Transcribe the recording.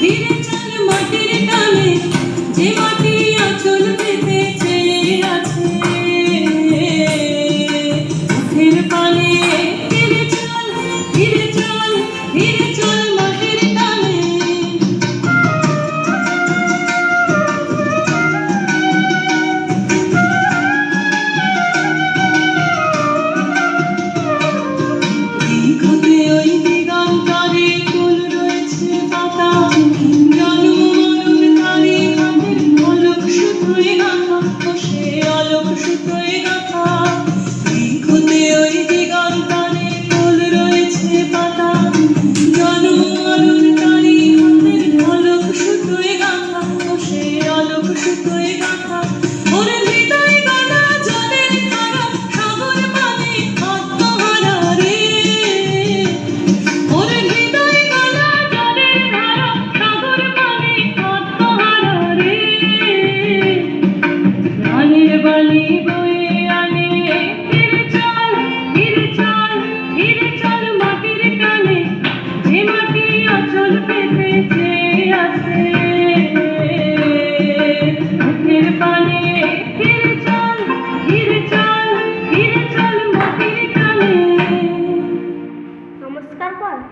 Vive সুতোয় গাঁথা সে আলোক সুতোয় গাঁথা। जीवन